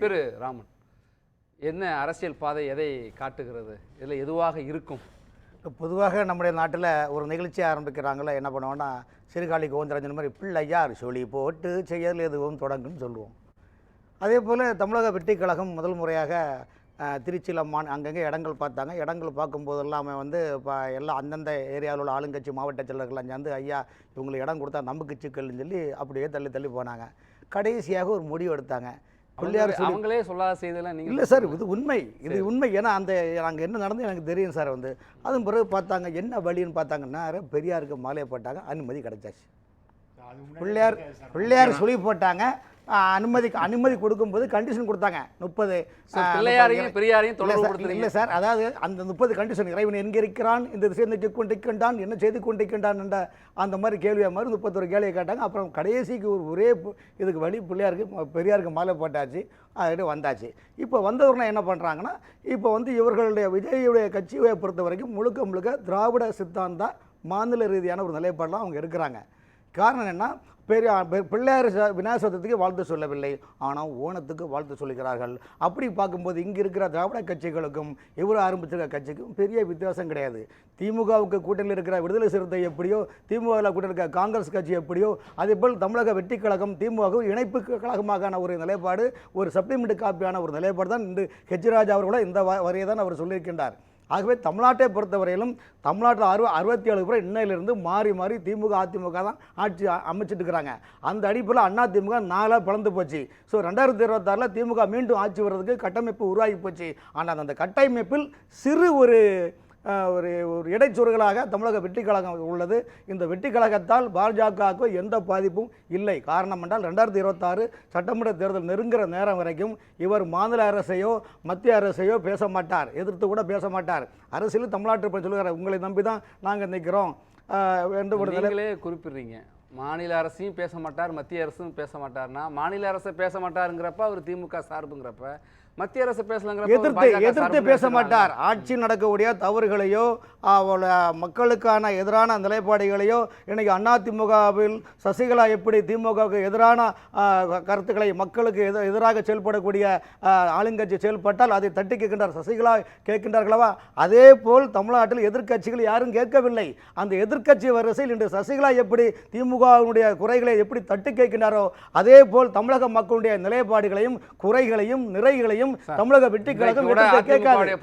திரு ராமன் என்ன அரசியல் பாதை எதை காட்டுகிறது? இதில் எதுவாக இருக்கும்? பொதுவாக நம்முடைய நாட்டில் ஒரு நிகழ்ச்சி ஆரம்பிக்கிறாங்கள என்ன பண்ணுவோம்னா சிறுகாழி கோவிந்தராஜன் மாதிரி பிள்ளையார் சொல்லி போட்டு செயல் எதுவும் தொடங்குன்னு சொல்லுவோம். அதே போல் தமிழக வெற்றி கழகம் முதல் முறையாக திருச்சியில் மான் அங்கங்கே இடங்கள் பார்த்தாங்க. இடங்கள் பார்க்கும்போது எல்லாமே வந்து இப்போ எல்லாம் அந்தந்த ஏரியாவில் உள்ள ஆளுங்கட்சி மாவட்ட செயலர்கள்லாம் சேர்ந்து ஐயா இவங்களுக்கு இடம் கொடுத்தா நமக்கு சிக்கல்னு சொல்லி அப்படியே தள்ளி தள்ளி போனாங்க. கடைசியாக ஒரு முடிவு எடுத்தாங்க. பிள்ளையார் அவங்களே- சொல்லி அவங்களே சொல்லாத செய்தெல்லாம் நீங்க இல்லை சார் இது உண்மை. இது உண்மை. ஏன்னா அந்த அங்கே என்ன நடந்து எனக்கு தெரியும் சார் வந்து. அதன் பிறகு பார்த்தாங்க என்ன வழின்னு பார்த்தாங்கன்னா பெரியாருக்கு மாலையை போட்டாங்க அனுமதி கிடைச்சாச்சு. பிள்ளையார் பிள்ளையார் சொல்லி போட்டாங்க. அனுமதி அனுமதி கொடுக்கும்போது கண்டிஷன் கொடுத்தாங்க. முப்பது பிள்ளையாரையும் பெரியாரையும் தொடர்பு இல்லை சார் அதாவது அந்த முப்பது கண்டிஷன் இறைவன் எங்கே இருக்கிறான் இந்த திசை கொண்டிருக்கின்றான் என்ன செய்து கொண்டிருக்கின்றான் என்ற அந்த மாதிரி கேள்வியை மாதிரி முப்பத்தொரு கேள்வியை கேட்டாங்க. அப்புறம் கடைசிக்கு ஒரு ஒரே இதுக்கு வழி பிள்ளையாருக்கு பெரியாருக்கு மாலை போட்டாச்சு. அது வந்தாச்சு. இப்போ வந்தவர்கள் என்ன பண்ணுறாங்கன்னா இப்போ வந்து இவர்களுடைய விஜயுடைய கட்சியை பொறுத்த வரைக்கும் முழுக்க முழுக்க திராவிட சித்தாந்த மாநில ரீதியான ஒரு நிலைப்பாடெலாம் அவங்க எடுக்கிறாங்க. காரணம் என்ன பெரிய பெ- பிள்ளையார் ச- விநாயகர் சதுர்த்திக்கு வாழ்த்து சொல்லவில்லை. ஆனால் ஓணத்துக்கு வாழ்த்து சொல்லுகிறார்கள். அப்படி பார்க்கும்போது இங்கே இருக்கிற திராவிட கட்சிகளுக்கும் இவர் ஆரம்பிச்சிருக்க கட்சிக்கும் பெரிய வித்தியாசம் கிடையாது. திமுகவுக்கு கூட்டணியில் இருக்கிற விடுதலை சிறுத்தை எப்படியோ திமுகவில் கூட்டணி இருக்கிற காங்கிரஸ் கட்சி எப்படியோ அதேபோல் தமிழக வெற்றி கழகம் திமுக இணைப்பு கழகமாகான ஒரு நிலைப்பாடு ஒரு சப்ளிமெண்ட் காப்பியான ஒரு நிலைப்பாடு தான் இன்று ஹெச்ராஜ் அவர்களோட இந்த வ- தான் அவர் சொல்லியிருக்கின்றார். ஆகவே தமிழ்நாட்டை பொறுத்தவரையிலும் தமிழ்நாட்டில் அறுப அறுபத்தி ஏழு பேர் இன்னையிலிருந்து மாறி மாறி திமுக அதிமுக தான் ஆட்சி அமைச்சிட்டு இருக்கிறாங்க அந்த அடிப்பில் அண்ணா திமுக நாளாக பிளந்து போச்சு. ஸோ ரெண்டாயிரத்தி இருபத்தாறில் திமுக மீண்டும் ஆட்சி வர்றதுக்கு கட்டமைப்பு உருவாகி போச்சு. ஆனால் அந்த கட்டமைப்பில் சிறு ஒரு ஒரு ஒரு இடைச்சொருகளாக தமிழக வெற்றி கழகம் உள்ளது. இந்த வெற்றி கழகத்தால் பாஜகவுக்கு எந்த பாதிப்பும் இல்லை. காரணம் என்றால் ரெண்டாயிரத்தி இருபத்தாறு சட்டமன்ற தேர்தல் நெருங்குற நேரம் வரைக்கும் இவர் மாநில அரசையோ மத்திய அரசையோ பேச மாட்டார். எதிர்த்து கூட பேச மாட்டார். அரசியல் தமிழ்நாட்டு சொல்லுகிறார் உங்களை நம்பி தான் நாங்கள் நிற்கிறோம் என்று ஒரு குறிப்பிடுறீங்க. மாநில அரசையும் பேச மாட்டார் மத்திய அரசும் பேச மாட்டார்னா மாநில அரசை பேச மாட்டாருங்கிறப்ப அவர் திமுக சார்புங்கிறப்ப மத்திய அரசு பேசலங்கிறப்ப அவர் எதிர்த்து எதிர்த்து பேச. மாட்டார் ஆட்சி நடக்கக்கூடிய தவறுகளையோ மக்களுக்கான எதிரான நிலைப்பாடுகளையோ இன்னைக்கு அதிமுகவில் சசிகலா எப்படி திமுகவுக்கு எதிரான கருத்துக்களை மக்களுக்கு எதிர எதிராக செயல்படக்கூடிய ஆளுங்கட்சி செயல்பட்டால் அதை தட்டி கேட்கின்றார். சசிகலா கேட்கின்றார்களவா? அதே போல் தமிழ்நாட்டில் எதிர்க்கட்சிகள் யாரும் கேட்கவில்லை. அந்த எதிர்க்கட்சி வரிசையில் இன்று சசிகலா எப்படி திமுகவினுடைய குறைகளை எப்படி தட்டி கேட்கின்றாரோ அதே போல் தமிழக மக்களுடைய நிலைப்பாடுகளையும் குறைகளையும் நிறைகளையும் தமிழக வெற்றி கழகம்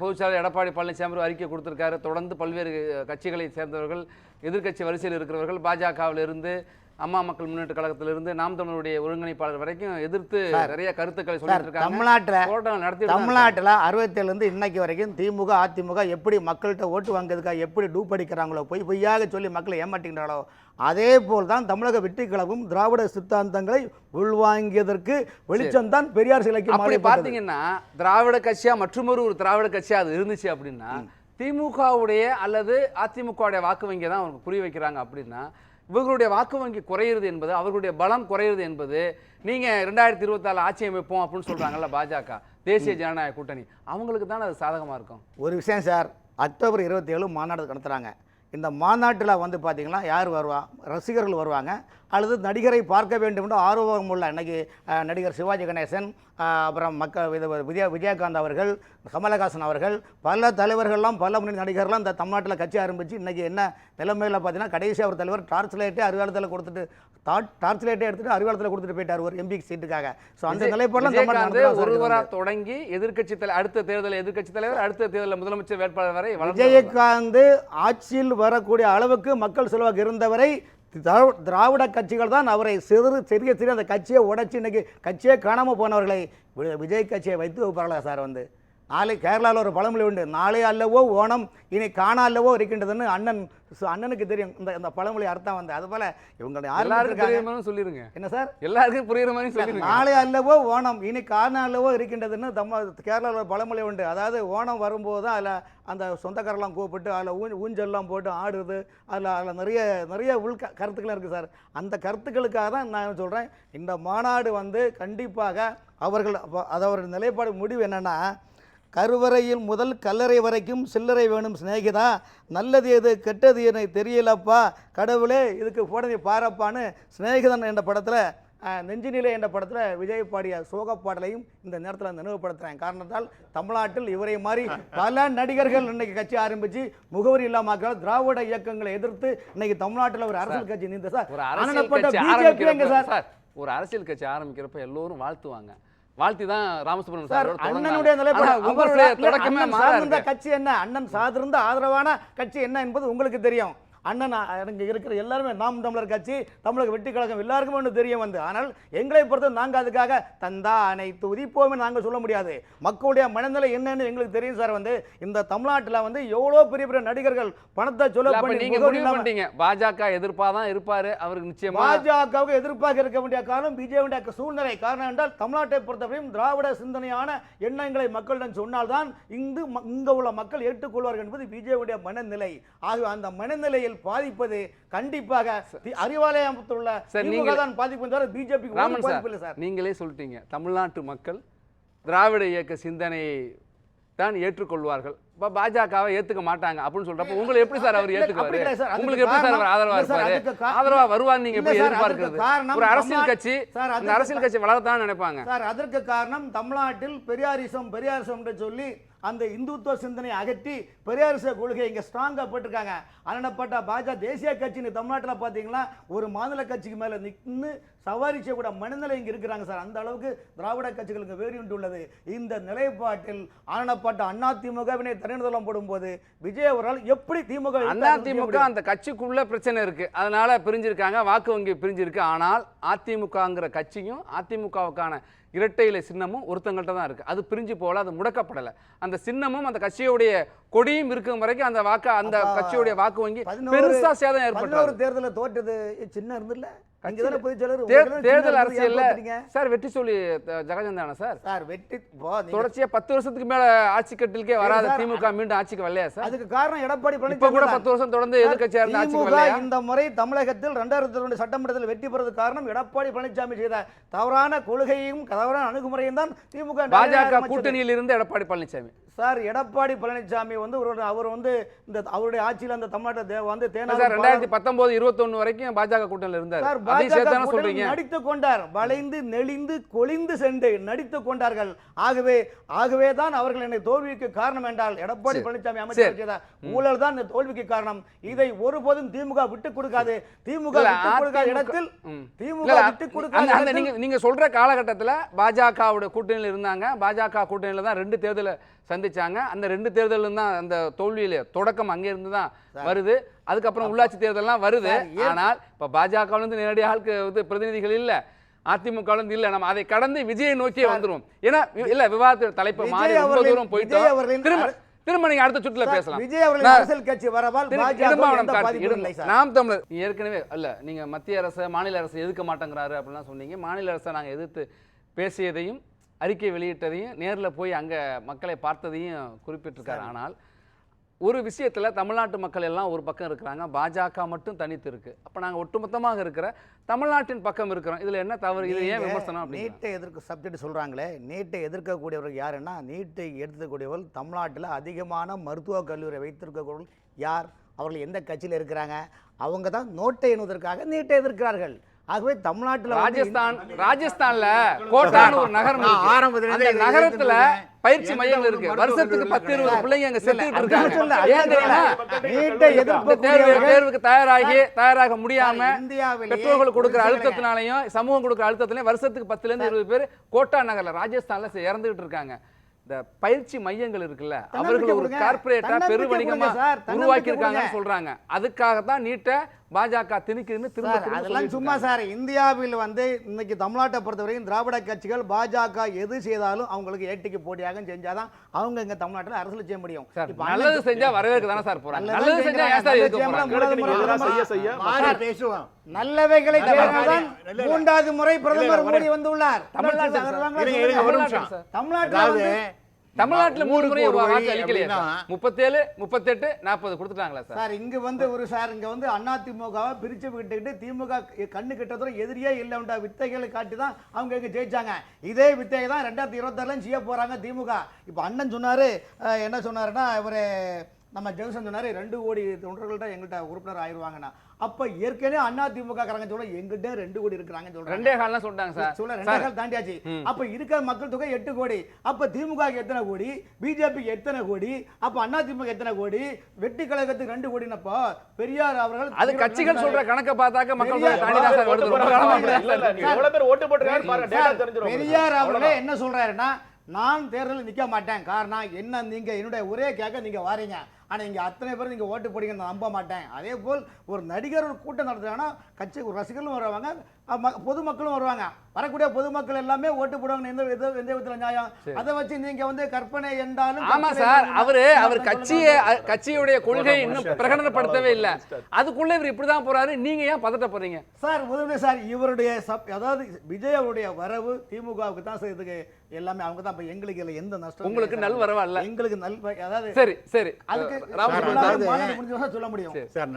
பொதுச்செயலாளர் எடப்பாடி பழனிசாமி அறிக்கை கொடுத்திருக்காரு. தொடர்ந்து பல்வேறு கட்சிகளை சேர்ந்தவர்கள் எதிர்க்கட்சி வரிசையில் இருக்கிறவர்கள் பாஜகவில் இருந்து அம்மா மக்கள் முன்னேற்ற கழகத்திலிருந்து நாம் தமிழருடைய ஒருங்கிணைப்பாளர் வரைக்கும் எதிர்த்து நிறைய கருத்துக்களை சொல்லிட்டு தமிழ்நாட்டில் தமிழ்நாட்டில் அறுபத்தேழுலேருந்து இன்னைக்கு வரைக்கும் திமுக அதிமுக எப்படி மக்கள்கிட்ட ஓட்டு வாங்குறதுக்காக எப்படி டூப் அடிக்கிறாங்களோ பொய் பொய்யாக சொல்லி மக்களை ஏமாட்டிக்கிறாங்களோ அதே போல் தான் தமிழக வெற்றி கழகம் திராவிட சித்தாந்தங்களை உள்வாங்கியதற்கு வெளிச்சம்தான் பெரியார் சிலைக்கு அப்படி. பார்த்தீங்கன்னா திராவிட கட்சியா மற்றொரு ஒரு திராவிட கட்சியா அது இருந்துச்சு அப்படின்னா திமுகவுடைய அல்லது அதிமுகவுடைய வாக்கு வங்கி தான் அவங்க புரிய வைக்கிறாங்க அப்படின்னா இவர்களுடைய வாக்கு வங்கி குறையிறது என்பது அவர்களுடைய பலம் குறையிறது என்பது நீங்க ரெண்டாயிரத்தி இருபத்தாலு ஆட்சி அமைப்போம் அப்படின்னு சொல்றாங்கல்ல பாஜக தேசிய ஜனநாயக கூட்டணி. அவங்களுக்கு தானே அது சாதகமா இருக்கும்? ஒரு விஷயம் சார் அக்டோபர் இருபத்தி ஏழு மாநாடு நடத்துகிறாங்க இந்த மாநாட்டில் வந்து பார்த்தீங்கன்னா யார் வருவா? ரசிகர்கள் வருவாங்க. அல்லது நடிகரை பார்க்க வேண்டும் என்று ஆர்வம் உள்ள இன்னைக்கு அஹ், நடிகர் சிவாஜி கணேசன் அப்புறம் மக்கள் விஜய விஜயகாந்த் அவர்கள் கமலஹாசன் அவர்கள் பல தலைவர்கள்லாம் பல முன்னணி நடிகர்லாம் இந்த தமிழ்நாட்டில் கட்சி ஆரம்பித்து இன்றைக்கி என்ன நிலைமையில் பார்த்தீங்கன்னா கடைசி அவர் தலைவர் டார்ச் லைட்டே அறிவாளத்தில் கொடுத்துட்டு டார்ச் லைட்டே எடுத்துட்டு அறிவாளத்தில் கொடுத்துட்டு போயிட்டார் ஒரு எம்பி சீட்டுக்காக ஸோ அந்த நிலைப்பாடெல்லாம் விஜயகாந்த் தமிழ்நாட்டில் ஒருவரா தொடங்கி எதிர்க்கட்சி தலை அடுத்த தேர்தல் எதிர்க்கட்சி தலைவர் அடுத்த தேர்தலில் முதலமைச்சர் வேட்பாளர் வரை. விஜயகாந்த் ஆட்சியில் வரக்கூடிய அளவுக்கு மக்கள் செல்வாக்கு இருந்தவரை திராவிட கட்சிகள் தான் அவரை சிறு சிறிய சிறிய அந்த கட்சியை உடச்சி இன்னைக்கு கட்சியே காணாமல் போனவர்களை வி- விஜய் கட்சியை வைத்து வைப்பார்களா சார் வந்து? நாளை கேரளாவில் ஒரு பழமொழி உண்டு நாளை அல்லவோ ஓணம் இனி காண அல்லவோ இருக்கின்றதுன்னு அண்ணன் சு- அண்ணனுக்கு தெரியும். இந்த இந்த பழமொழி அர்த்தம் வந்து. அதுபோல இவங்களுடைய எல்லாருக்கும் சொல்லிருங்க. என்ன சார்? எல்லாருக்கும் புரியுற மாதிரி சொல்லிருங்க. நாளை அல்லவோ ஓணம். இனி காரண அல்லவோ இருக்கின்றதுன்னு தம்ம கேரளாவில் பழமொழி உண்டு. அதாவது ஓணம் வரும்போது தான் அதில் அந்த சொந்தக்காரெல்லாம் கூப்பிட்டு அதில் ஊ ஊஞ்சல்லாம் போட்டு ஆடுறது அதில் அதில் நிறைய நிறைய உள் க- கருத்துக்கள் இருக்குது சார். அந்த கருத்துக்களுக்காக தான் நான் சொல்கிறேன் இந்த மாநாடு வந்து கண்டிப்பாக அவர்கள் அது அவர்கள் நிலைப்பாடு முடிவு என்னென்னா கருவறையில் முதல் கல்லறை வரைக்கும் சில்லறை வேணும் சிநேகிதா. நல்லது எது கெட்டது என தெரியலப்பா. கடவுளே இதுக்கு போட நீ பாரப்பான்னு சிநேகிதன் என்ற படத்தில் நெஞ்சினிலே என்ற படத்தில் விஜய் பாடிய சோக பாடலையும் இந்த நேரத்தில் நினைவுபடுத்துகிறேன் காரணத்தால் தமிழ்நாட்டில் இவரை மாதிரி பல நடிகர்கள் இன்னைக்கு கட்சி ஆரம்பிச்சு முகவரி இல்லாமல் திராவிட இயக்கங்களை எதிர்த்து இன்னைக்கு தமிழ்நாட்டில் ஒரு அரசியல் கட்சி நின்ற சார் ஒரு அரசியல் கட்சி ஆரம்பிக்கிறப்ப எல்லோரும் வாழ்த்துவாங்க. வாழ்த்தி தான் ராமசுப்ரமணியன் சார் அண்ணனுடைய நிலைப்பாடு தொடக்கமே. கட்சி என்ன? அண்ணன் சார்ந்த ஆதரவான கட்சி என்ன என்பது உங்களுக்கு தெரியும். அண்ணன் இங்க இருக்கிற எல்லாருமே நாம் தமிழர் கட்சி தமிழக வெற்றி கழகம் எல்லாருக்குமே ஒன்று தெரிய வந்து. ஆனால் எங்களை பொறுத்த நாங்கள் அதுக்காக தந்தா அனைத்து உதிப்போமே நாங்கள் சொல்ல முடியாது. மக்களுடைய மனநிலை என்னன்னு எங்களுக்கு தெரியும் சார் வந்து. இந்த தமிழ்நாட்டில் வந்து எவ்வளோ பெரிய பெரிய நடிகர்கள் பணத்தை சொல்ல பண்ணி பாஜக எதிர்ப்பாதான் இருப்பாரு அவருக்கு நிச்சயமா. பாஜகவுக்கு எதிர்ப்பாக இருக்க வேண்டிய காரணம் பிஜேபியுடைய சூழ்நிலை காரணம் என்றால் தமிழ்நாட்டை பொறுத்தவரையும் திராவிட சிந்தனையான எண்ணங்களை மக்களிடம் சொன்னால்தான் இங்கு இங்க உள்ள மக்கள் ஏற்றுக்கொள்வார்கள் என்பது பிஜேபியுடைய மனநிலை. ஆகவே அந்த மனநிலையில் பாதிப்பது கண்டிப்பாக அறிவாலயத்தில் உள்ள தான் பாதிப்பு தவிர பிஜேபிக்கு ராமன் பாதிப்பு இல்லை சார். சார் நீங்களே சொல்லிட்டீங்க. தமிழ்நாட்டு மக்கள் திராவிட இயக்க சிந்தனையை தான் ஏற்றுக்கொள்வார்கள். இப்ப பாஜகவை ஏத்துக்க மாட்டாங்க அப்படின்னு சொல்றப்ப உங்களை எப்படி சார் அவர். அதுக்கு உங்களுக்கு எப்படி சார் அவர் ஆதரவா இருப்பாரு? ஆதரவா வருவார் நீங்க எப்படி எதிர்பார்க்கிறது? ஒரு அரசியல் கட்சி அரசியல் கட்சி வளர்த்தான் நினைப்பாங்க. சார் அதற்கு காரணம் தமிழ்நாட்டில் பெரியாரிசம் பெரியாரிசம் என்று சொல்லி அந்த இந்துத்துவ சிந்தனையை அகற்றி பெரியாரிச கொள்கை இங்கே ஸ்ட்ராங்காக போட்டிருக்காங்க. அண்ணப்பட்ட பாஜக தேசிய கட்சின்னு தமிழ்நாட்டில் பார்த்தீங்கன்னா ஒரு மாநில கட்சிக்கு மேலே நின்று சவாரி செய்யக்கூட மனநிலை இங்கே இருக்கிறாங்க சார். அந்த அளவுக்கு திராவிட கட்சிகளுக்கு வேறு உண்டு உள்ளது. இந்த நிலைப்பாட்டில் ஆனப்பட்ட அண்ணா திமுகவினை தனிநதலம் போடும்போது விஜய் அவரால் எப்படி திமுக அண்ணா திமுக அந்த கட்சிக்குள்ள பிரச்சனை இருக்கு. அதனால பிரிஞ்சிருக்காங்க வாக்கு வங்கி பிரிஞ்சிருக்கு. ஆனால் அதிமுகங்கிற கட்சியும் அதிமுகவுக்கான இரட்டை இலை சின்னமும் ஒருத்தங்கள்ட்ட தான் இருக்கு. அது பிரிஞ்சு போகல அது முடக்கப்படலை. அந்த சின்னமும் அந்த கட்சியுடைய கொடியும் இருக்கும் வரைக்கும் அந்த வாக்கு அந்த கட்சியுடைய வாக்கு வங்கி பதினோரு- பெருசா சேதம் ஏற்பட்டது. தேர்தலில் தோற்றது சின்ன இருந்துல்ல அங்கே தானே பொதுச் செயலர் தே- உங்களுக்கு சின்ன தேர்தல் அரசியல்ல? சார் வெற்றி சொல்லி ஜெகஜந்தானா சார் சார் வெற்றி தொடர்ச்சியா பத்து வருஷத்துக்கு மேல ஆட்சி கட்டிலுக்கே வராத திமுக மீண்டும் ஆட்சிக்கு வரலையா சார் அதுக்கு காரணம் எடப்பாடி பழனிசாமி கூட. பத்து வருஷம் தொடர்ந்து எதிர்க்கட்சியா இருந்த ஆட்சிக்கு வரலையா இந்த முறை தமிழகத்தில் ரெண்டாயிரத்தி ரெண்டு சட்டமன்றத்தில் வெற்றி பெறுவதற்கு காரணம் எடப்பாடி பழனிசாமி செய்த தவறான கொள்கையும் தவறான அணுகுமுறையும் தான் திமுக பாஜக. கூட்டணியில் இருந்து எடப்பாடி பழனிசாமி சார் எடப்பாடி பழனிசாமி வந்து ஒரு அவர் வந்து இந்த அவருடைய ஆட்சியில் அந்த தமிழ்நாட்டை வந்து சார் தேனாக ரெண்டாயிரத்தி பத்தொன்பது இருபத்தொன்னு வரைக்கும் பாஜக கூட்டணியில் இருந்தார். சார் பாஜக தானே சொல்றீங்க. நடித்துக் கொண்டார். வளைந்து நெளிந்து கொளிந்து சென்று நடித்துக் கொண்டார்கள். ஆகவே ஆகவே தான் அவர்கள் என்னை தோல்விக்கு காரணம் என்றால் எடப்பாடி சரி. பழனிசாமி அமைச்சர் செய்த ஊழல் தான் இந்த தோல்விக்கு காரணம். இதை ஒருபோதும் திமுக விட்டு கொடுக்காது. திமுக விட்டு கொடுக்காத இடத்தில். திமுக விட்டு கொடுக்காத நீங்க சொல்ற காலகட்டத்துல பாஜகவோட கூட்டணியில் இருந்தாங்க. பாஜக கூட்டணியில தான் ரெண்டு தேர்தலை சந்திச்சாங்க. அந்த ரெண்டு தேர்தலும் தான் அந்த தோல்வியில தொடக்கம் அங்கே இருந்து தான் வருது. அதுக்கப்புறம் உள்ளாட்சி தேர்தல்லாம் வருது. ஆனால் இப்ப பாஜக இருந்து நேரடியாக வந்து பிரதிநிதிகள் இல்ல. அதிமுக இருந்து இல்ல. நம்ம அதை கடந்து விஜயை நோக்கியே வந்துரும். ஏன்னா இல்ல விவாதத்து தலைப்பு மாறி ரொம்ப தூரம் அவர்களின் திரும்ப திரும்ப நீங்க அடுத்த சுற்றுல பேசலாம். விஜய் அரசியல் கட்சி வரவால் நாம் தமிழர் ஏற்கனவே அல்ல நீங்க மத்திய அரசு மாநில அரசு எதிர்க்க மாட்டேங்கிறாரு அப்படிலாம் சொன்னீங்க. மாநில அரசை நாங்க எதிர்த்து பேசியதையும் அறிக்கை வெளியிட்டதையும் நேர்ல போய் அங்க மக்களை பார்த்ததையும் குறிப்பிட்டிருக்காரு. ஆனால் ஒரு விஷயத்துல தமிழ்நாட்டு மக்கள் எல்லாம் ஒரு பக்கம் இருக்கிறாங்க பாஜக மட்டும் தனித்து இருக்கு அப்ப நாங்க ஒட்டுமொத்தமாக இருக்கிற தமிழ்நாட்டின் பக்கம் இருக்கிறோம். இதுல என்ன தவறு? இது ஏன் விமர்சனம் நீட்டை எதிர்க்க சப்ஜெக்ட் சொல்றாங்களே நீட்டை எதிர்க்கக்கூடியவர்கள் யாருன்னா நீட்டை எடுத்துக்கூடியவர்கள் தமிழ்நாட்டில் அதிகமான மருத்துவக் கல்லூரி வைத்திருக்கக்கூடியவர்கள் யார்? அவர்கள் எந்த கட்சியில் இருக்கிறாங்க? அவங்க தான் நோட்டை எண்ணுவதற்காக நீட்டை எதிர்க்கிறார்கள். ஆகவே தமிழ்நாட்டில் ராஜஸ்தான் ராஜஸ்தான்ல கோட்டான்னு ஒரு நகரம். ஆரம்பத்துல அந்த நகரத்துல பயிற்சி ஒரு இருக்கு. வருஷத்துக்கு பத்து இருபது. பிள்ளைங்க அங்க செத்துட்டு இருக்காங்க. தேர்வுக்கு தயாராகி தயாராக முடியாம பெற்றோர்கள் கொடுக்குற அழுத்தத்தினாலையும் சமூகம் கொடுக்குற அழுத்தத்திலையும் வருஷத்துக்கு பத்துல இருந்து இருபது பேர் கோட்டா நகர்ல ராஜஸ்தான்ல இறந்துகிட்டு இருக்காங்க. இந்த பயிற்சி மையங்கள் இருக்குல்ல அவர்கள் ஒரு தன்னம்பிக்கை பெரு வணிகமா உருவாக்கி இருக்காங்கன்னு. சொல்றாங்க. அதுக்காக தான் நீட்டை பாஜக திணிக்குதுன்னு திரும்ப அதெல்லாம் சும்மா சார் இந்தியாவில் வந்து இன்னைக்கு தமிழ்நாட்டை பொறுத்தவரைக்கும் திராவிட கட்சிகள் பாஜக எது செய்தாலும் அவங்களுக்கு ஏட்டிக்கு போட்டியாக செஞ்சாதான் அவங்க இங்க தமிழ்நாட்டில் அரசியல் செய்ய முடியும். நல்லது செஞ்சா வரவேற்க தானே சார் போறாங்க. நல்லது செஞ்சா ஏன் சார் பேசுவோம். நல்லவைகளை. மூன்றாவது முறை பிரதமர் மோடி வந்துள்ளார். தமிழ்நாட்டுல தமிழ்நாட்டுல தமிழ்நாட்டுல மூணு முறை வாக்கு அளிக்கலையா முப்பத்தேழு முப்பத்தெட்டு நாற்பது கொடுத்துட்டாங்களா சார்? சார் இங்க வந்து ஒரு சார் இங்க வந்து அண்ணா திமுகவை பிரிச்சு விட்டுக்கிட்டு திமுக கண்ணு கிட்டத்தூர எதிரியே இல்லைன்ற வித்தைகளை காட்டி தான் அவங்க இங்க ஜெயிச்சாங்க. இதே வித்தையை தான் ரெண்டாயிரத்தி இருபத்தாறுலையும் செய்ய போறாங்க திமுக. இப்போ அண்ணன் சொன்னாரு என்ன சொன்னாருன்னா இவரு நம்ம ஜெகசன் சொன்னாரு ரெண்டு கோடி தொண்டர்கள்ட்ட எங்கள்கிட்ட உறுப்பினர் ஆயிருவாங்கன்னா அப்ப ஏற்கனவே அண்ணா திமுக காரங்க சொல்ல எங்கிட்ட ரெண்டு கோடி இருக்கிறாங்க சொல்றாங்க. ரெண்டே கால்லாம் சொல்லிட்டாங்க சார். சொல்ல ரெண்டே கால் தாண்டியாச்சு. அப்ப இருக்கிற மக்கள் தொகை எட்டு கோடி. அப்ப திமுக எத்தனை கோடி? பிஜேபிக்கு எத்தனை கோடி? அப்ப அண்ணா திமுக எத்தனை கோடி? வெட்டி கழகத்துக்கு ரெண்டு கோடினப்போ பெரியார் அவர்கள் அது கட்சிகள் சொல்ற கணக்கை பார்த்தாக்க மக்கள் தாண்டி தான் சார். பெரியார் அவர்களே. என்ன சொல்றாருன்னா நான் தேர்தலில் நிற்க மாட்டேன். காரணம் என்ன நீங்கள் என்னுடைய ஒரே கேட்க நீங்கள் வாரீங்க. ஆனால் இங்கே அத்தனை பேர் நீங்கள் ஓட்டு போடுங்க நான் நம்ப மாட்டேன். அதே போல் ஒரு நடிகர் ஒரு கூட்டம் நடத்துகிறாங்கன்னா கட்சி ஒரு ரசிகர்களும் வருவாங்க. பொதுமக்களும் வருவாங்க. வரக்கூடிய பொதுமக்கள் எல்லாமே ஓட்டு போடுவாங்க எந்த வித எந்த விதத்துல நியாயம்? அதை வச்சு நீங்க வந்து கற்பனை என்றாலும் ஆமா சார் அவரு அவர் கட்சியை கட்சியுடைய கொள்கை இன்னும். பிரகடனப்படுத்தவே இல்ல. அதுக்குள்ள இவர் இப்படிதான் போறாரு நீங்க ஏன் பதட்டப்படுறீங்க? சார் முதல்ல சார் இவருடைய சப் அதாவது விஜய் அவருடைய வரவு திமுகவுக்கு தான் சார் இதுக்கு எல்லாமே அவங்க தான். இப்ப எங்களுக்கு இதுல எந்த நஷ்டம் உங்களுக்கு. நல் வரவா இல்ல எங்களுக்கு நல் அதாவது சரி சரி. அதுக்கு சொல்ல முடியும். சார்.